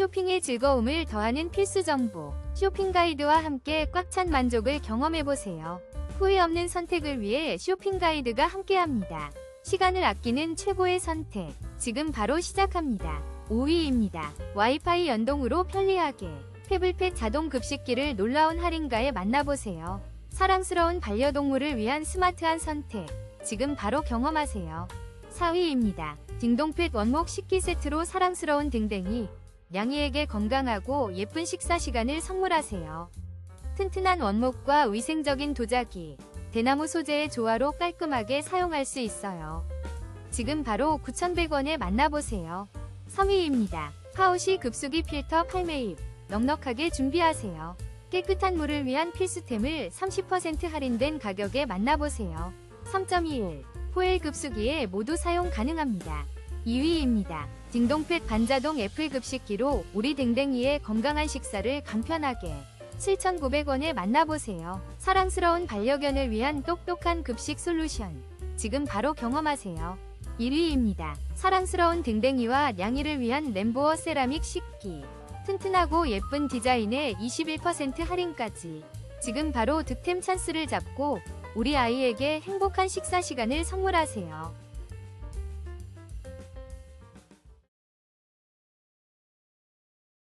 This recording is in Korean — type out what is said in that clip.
쇼핑의 즐거움을 더하는 필수 정보. 쇼핑 가이드와 함께 꽉 찬 만족을 경험해보세요. 후회 없는 선택을 위해 쇼핑 가이드가 함께합니다. 시간을 아끼는 최고의 선택. 지금 바로 시작합니다. 5위입니다. 와이파이 연동으로 편리하게. 태블펫 자동 급식기를 놀라운 할인가에 만나보세요. 사랑스러운 반려동물을 위한 스마트한 선택. 지금 바로 경험하세요. 4위입니다. 딩동펫 원목 식기 세트로 사랑스러운 댕댕이. 냥이에게 건강하고 예쁜 식사 시간을 선물하세요. 튼튼한 원목과 위생적인 도자기, 대나무 소재의 조화로 깔끔하게 사용할 수 있어요. 지금 바로 9,100원에 만나보세요. 3위입니다. 파우시 급수기 필터 8매입. 넉넉하게 준비하세요. 깨끗한 물을 위한 필수템을 30% 할인된 가격에 만나보세요. 3.21 포엘 급수기에 모두 사용 가능합니다. 2위입니다. 딩동펫 반자동 애플 급식기로 우리 댕댕이의 건강한 식사를 간편하게 7,900원에 만나보세요. 사랑스러운 반려견을 위한 똑똑한 급식 솔루션. 지금 바로 경험하세요. 1위입니다. 사랑스러운 댕댕이와 냥이를 위한 램보어 세라믹 식기. 튼튼하고 예쁜 디자인에 21% 할인까지. 지금 바로 득템 찬스를 잡고 우리 아이에게 행복한 식사 시간을 선물하세요.